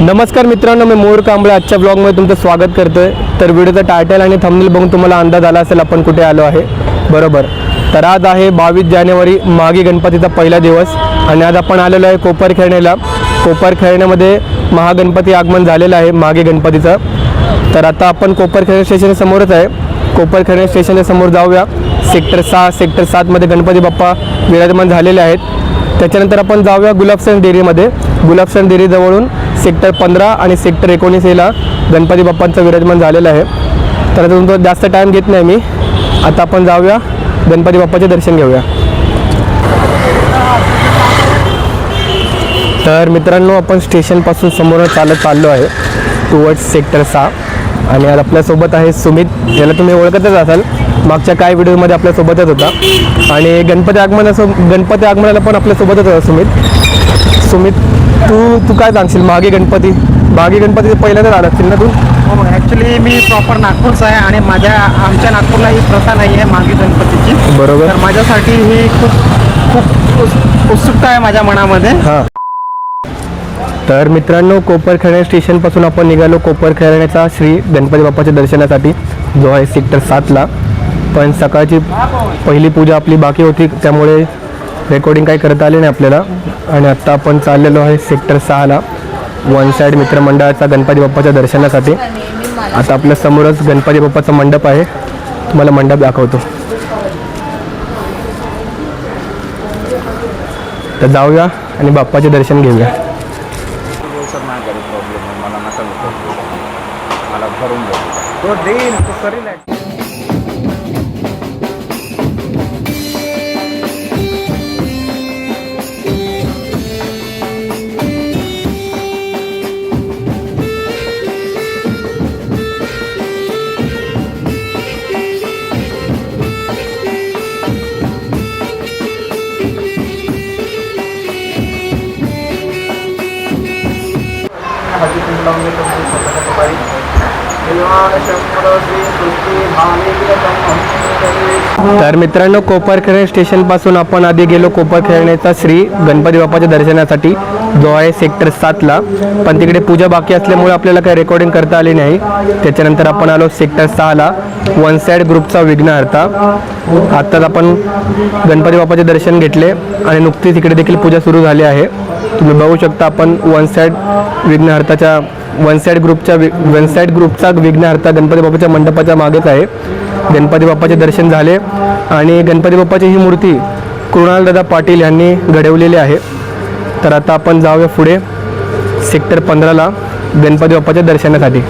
नमस्कार मित्रांनो मी मोर कांबळे. आजच्या ब्लॉगमध्ये तुमचं स्वागत करतोय. तर व्हिडिओचं टायटल आणि थंबनेल बघून तुम्हाला अंदाज आला असेल आपण कुठे आलो आहे. बरोबर. तर आज आहे बावीस जानेवारी मागे गणपतीचा पहिला दिवस. आणि आज आपण आलेलो आहे कोपर खेळण्याला. कोपर खेळण्यामध्ये महागणपती आगमन झालेलं आहे मागे गणपतीचं. तर आता आपण कोपर खेळणे समोरच आहे. कोपर खेळणे स्टेशनच्या समोर जाऊया. सेक्टर सहा सेक्टर सातमध्ये गणपती बाप्पा विराजमान झालेले आहेत. त्याच्यानंतर आपण जाऊया गुलाबसन डेअरीमध्ये. गुलाबसन डेअरीजवळून सेक्टर पंधरा आणि सेक्टर एकोणीस याला गणपती बाप्पांचं विराजमान झालेलं आहे. तर आता तुमचा जास्त टाईम घेत नाही मी. आता आपण जाऊया. गणपती बाप्पाचे दर्शन घेऊया. तर मित्रांनो आपण स्टेशनपासून समोर चालत चाललो आहे टुवर्ड्स सेक्टर सहा. आणि आज आपल्यासोबत आहे सुमित याला तुम्ही ओळखतच असाल. मागच्या काही व्हिडिओमध्ये आपल्यासोबतच होता. आणि गणपती आगमनासो गणपती आगमनाला पण आपल्यासोबतच होता सुमित. सुमित तू तू काय सांगशील? मागे गणपती मागे गणपती पहिल्यांदाच आला असतील ना तू? हो ॲक्च्युली मी प्रॉपर नागपूरचा आहे आणि माझ्या आमच्या नागपूरला ही प्रथा नाही आहे मागे गणपतीची. बरोबर. तर माझ्यासाठी ही खूप खूप उत्सुकता आहे माझ्या मनामध्ये. हां. तर मित्रांनो कोपरखेळणे स्टेशनपासून आपण निघालो कोपरखेळण्याचा श्री गणपती बाप्पाच्या दर्शनासाठी. जो आहे सेक्टर सातला. पण सकाळची पहिली पूजा आपली बाकी होती त्यामुळे रेकॉर्डिंग काही करता आली नाही आपल्याला. आणि आत्ता आपण चाललेलो आहे सेक्टर सहाला वन साईड मित्रमंडळाचा गणपती बाप्पाच्या दर्शनासाठी. आता आपल्या समोरच गणपती बाप्पाचा मंडप आहे. तुम्हाला मंडप दाखवतो. तर जाऊया आणि बाप्पाचे दर्शन घेऊया. मला तर मित्रांनो कोपरखेळ स्टेशनपासून आपण आधी गेलो कोपरखेळण्याचा श्री गणपती बाप्पाच्या दर्शनासाठी जो आहे सेक्टर सातला पण तिकडे पूजा बाकी असल्यामुळे आपल्याला काही रेकॉर्डिंग करता आली नाही. त्याच्यानंतर आपण आलो सेक्टर सहाला वन साईड ग्रुपचा विघ्नहर्ता. आत्ताच आपण गणपती बाप्पाचे दर्शन घेतले आणि नुकतीच इकडे देखील पूजा सुरू झाली आहे. तुम्ही बघू शकता आपण वन साईड विघ्नहर्ताच्या वन साईड ग्रुपच्या वि वन साईड ग्रुपचा विघ्नहर्ता गणपती बाप्पाच्या मंडपाच्या मागेच आहे. गणपती बाप्पाचे दर्शन झाले आणि गणपती बाप्पाची ही मूर्ती कृणालदादा पाटील यांनी घडवलेली आहे. तर आता आपण जाऊया पुढे सेक्टर पंधराला गणपती बाप्पाच्या दर्शनासाठी.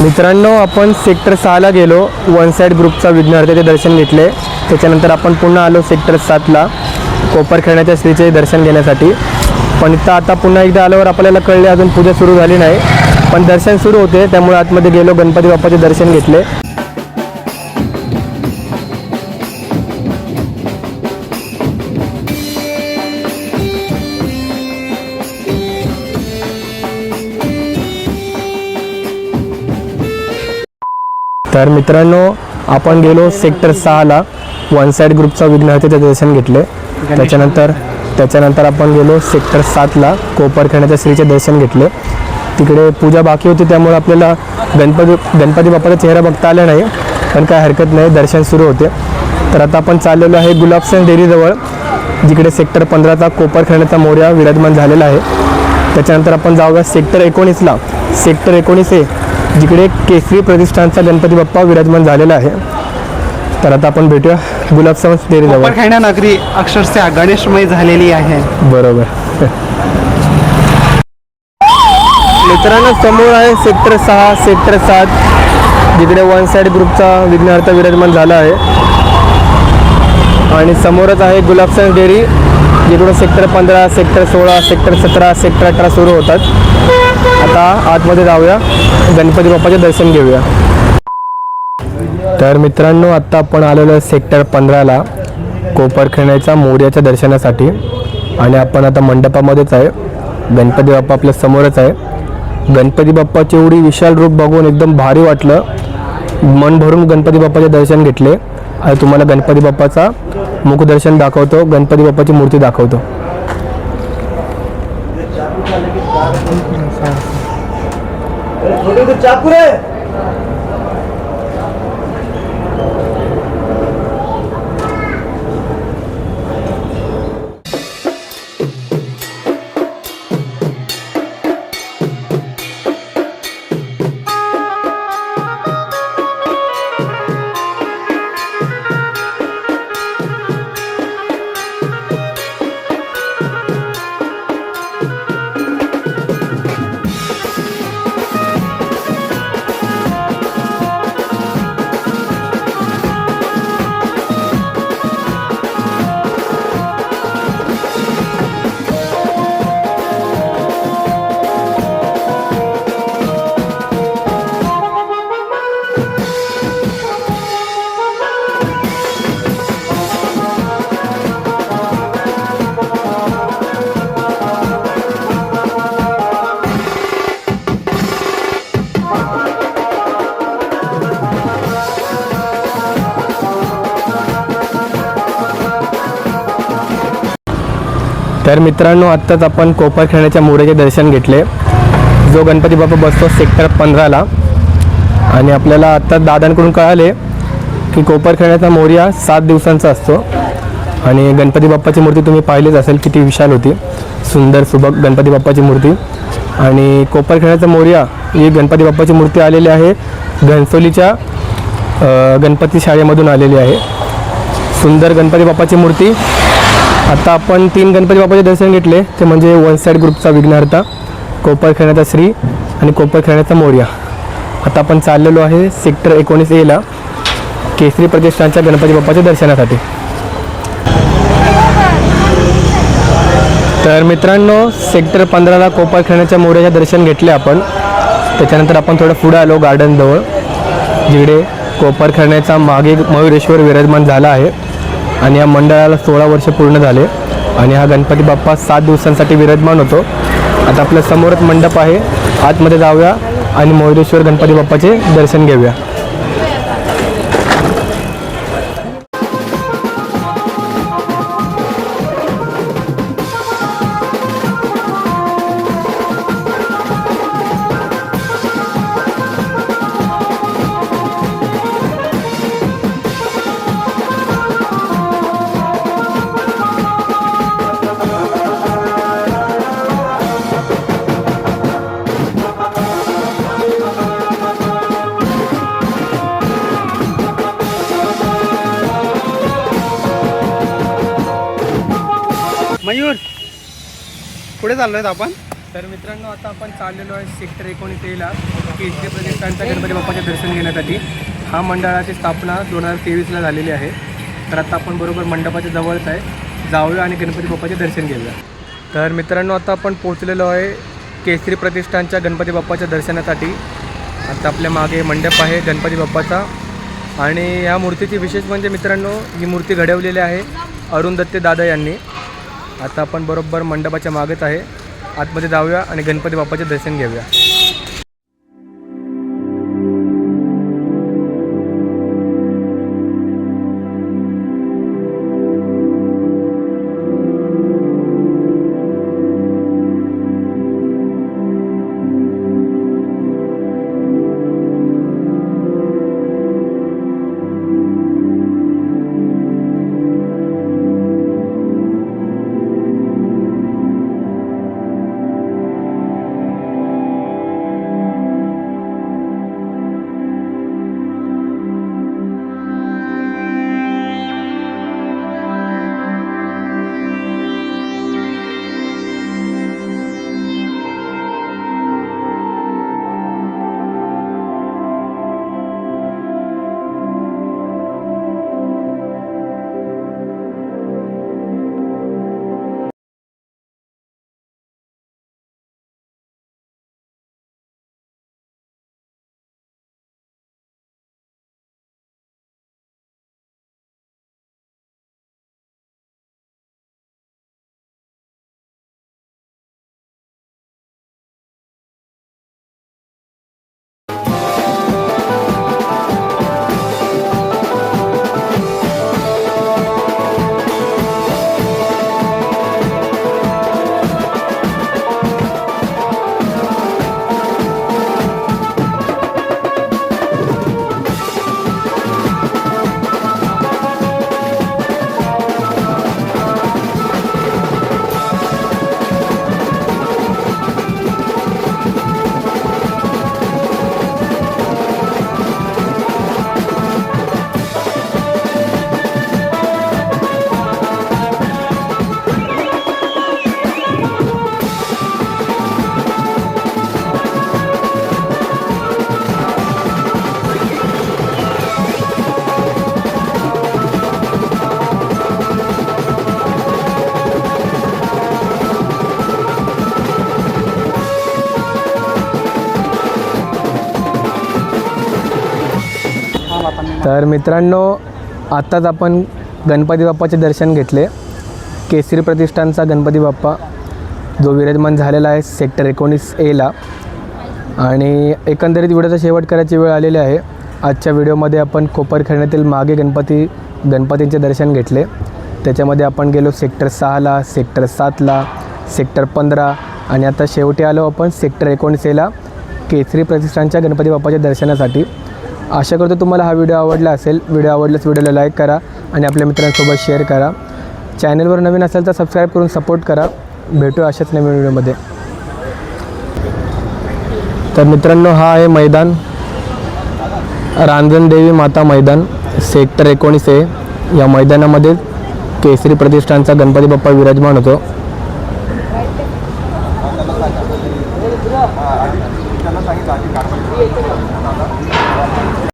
मित्रांनो आपण सेक्टर सहाला गेलो वन साईड ग्रुपचा विघ्नहर्त्याचे दर्शन घेतले. त्याच्यानंतर आपण पुन्हा आलो सेक्टर सातला कोपर खेळण्याच्या स्त्रीचे दर्शन घेण्यासाठी. पण इथं आता पुन्हा एकदा आल्यावर आपल्याला कळले अजून पूजा सुरू झाली नाही. पण दर्शन सुरू होते त्यामुळे आतमध्ये गेलो गणपती बाप्पाचे दर्शन घेतले. तर मित्रांनो आपण गेलो सेक्टर सहाला. वन साईड ग्रुपचा विघ्नहर्त्याचे दर्शन घेतले. त्याच्यानंतर त्याच्यानंतर आपण गेलो सेक्टर सातला कोपरखेण्याच्या श्रीचे दर्शन घेतले. तिकडे पूजा बाकी होती त्यामुळे आपल्याला गणपती गणपती बाप्पाचा चेहरा बघता आला नाही पण काय हरकत नाही दर्शन सुरू होते. तर आता आपण चाललेलो आहे गुलाबसन डेअरीजवळ जिकडे सेक्टर पंधराचा कोपरखेण्याचा मोर्या विराजमान झालेला आहे. त्याच्यानंतर आपण जाऊया सेक्टर एकोणीसला. सेक्टर एकोणीस हे जिकडे केसरी प्रतिष्ठानचा गणपती बाप्पा विराजमान झालेला आहे. तर आता आपण भेटूया गुलाबसम डेअरीजवळ. खेळण्या नगरी अक्षरशः गणेशमय झालेली आहे. बरोबर. मित्रांनो समोर आहे सेक्टर सहा सेक्टर सात जिकडे वन साईड ग्रुपचा विघ्नार्थ विराजमान झाला आहे. आणि समोरच आहे गुलाबसन डेअरी जिकडून सेक्टर पंधरा सेक्टर सोळा सेक्टर सतरा सेक्टर अठरा सुरू होतात. आता आतमध्ये जाऊया. गणपती बाप्पाचे दर्शन घेऊया. तर मित्रांनो आत्ता आपण आलेलो आहे सेक्टर पंधराला कोपरखेण्याच्या मोर्याच्या दर्शनासाठी. आणि आपण आता मंडपामध्येच आहे. गणपती बाप्पा आपल्या समोरच आहे. गणपती बाप्पाची एवढी विशाल रूप बघून एकदम भारी वाटलं. मन भरून गणपती बाप्पाचे दर्शन घेतले. आणि तुम्हाला गणपती बाप्पाचा मुखदर्शन दाखवतो. गणपती बाप्पाची मूर्ती दाखवतो. तर मित्रांनो आत्ताच आपण कोपर खेळण्याच्या मोऱ्याचे दर्शन घेतले. जो गणपती बाप्पा बसतो सेक्टर पंधराला. आणि आपल्याला आत्ता दादांकडून कळाले की कोपर खेळण्याचा मोर्या सात दिवसांचा असतो. आणि गणपती बाप्पाची मूर्ती तुम्ही पाहिलीच असेल किती विशाल होती. सुंदर सुबक गणपती बाप्पाची मूर्ती. आणि कोपर खेळण्याचा मोर्या ही गणपती बाप्पाची मूर्ती आलेली आहे. घनसोलीच्या गणपती शाळेमधून आलेली आहे. सुंदर गणपती बाप्पाची मूर्ती. आता आपण तीन गणपती बाबाचे दर्शन घेतले. ते म्हणजे वन साईड ग्रुपचा विघ्नहर्ता कोपर खेळण्याचा श्री आणि कोपर खेळण्याचा मोर्या. आता आपण चाललेलो आहे सेक्टर एकोणीस एला केसरी प्रतिष्ठानच्या गणपती बाप्पाच्या दर्शनासाठी. तर मित्रांनो सेक्टर पंधराला कोपर खेळण्याच्या मोर्याचे दर्शन घेतले आपण. त्याच्यानंतर आपण थोडं पुढे आलो गार्डनजवळ जिकडे कोपर खेळण्याचा मागे मयुरेश्वर विराजमान झाला आहे. आणि या मंडळाला सोळा वर्ष पूर्ण झाले आणि हा गणपती बाप्पा सात दिवसांसाठी विराजमान होतो. आता आपल्या समोरच मंडप आहे. आतमध्ये जाऊया आणि मयुरेश्वर गणपती बाप्पाचे दर्शन घेऊया. पुढे आहेत आपण. तर मित्रांनो आता आपण चाललेलो आहे सेक्टर एकोणीस एला केसरी प्रतिष्ठानच्या गणपती बाप्पाचे दर्शन घेण्यासाठी. हा मंडळाची स्थापना दोन हजार तेवीसला झालेली आहे. तर आता आपण बरोबर मंडपाच्या जवळच आहे. जाऊया आणि गणपती बाप्पाचे दर्शन घेऊया. तर मित्रांनो आता आपण पोहोचलेलो आहे केसरी प्रतिष्ठानच्या गणपती बाप्पाच्या दर्शनासाठी. आता आपल्या मागे मंडप आहे गणपती बाप्पाचा. आणि या मूर्तीची विशेष म्हणजे मित्रांनो ही मूर्ती घडवलेली आहे अरुण दत्ते दादा यांनी. आता आपण बरोबर मंडपाच्या मागेच आहे. आतमध्ये जाऊया आणि गणपती बाप्पाचे दर्शन घेऊया. तर मित्रांनो आत्ताच आपण गणपती बाप्पाचे दर्शन घेतले. केसरी प्रतिष्ठानचा गणपती बाप्पा जो विराजमान झालेला आहे सेक्टर एकोणीस एला आणि एकंदरीत व्हिडिओचा शेवट करायची वेळ आलेली आहे. आजच्या व्हिडिओमध्ये आपण कोपर खेळण्यातील मागे गणपती गणपतींचे दर्शन घेतले. त्याच्यामध्ये आपण गेलो सेक्टर सहाला सेक्टर सातला सेक्टर पंधरा. आणि आता शेवटी आलो आपण सेक्टर एकोणीस एला केसरी प्रतिष्ठानच्या गणपती बाप्पाच्या दर्शनासाठी. आशा करतो तुम्हाला हा व्हिडिओ आवडला असेल. व्हिडिओ आवडल्यास व्हिडिओला लाईक करा आणि आपल्या मित्रांसोबत शेअर करा. चॅनलवर नवीन असेल तर सबस्क्राईब करून सपोर्ट करा. भेटू अशाच नवीन व्हिडिओमध्ये. तर मित्रांनो हा आहे मैदान. रांजणदेवी माता मैदान सेक्टर एकोणीस आहे या मैदानामध्ये केसरी प्रतिष्ठानचा गणपती बाप्पा विराजमान होतो.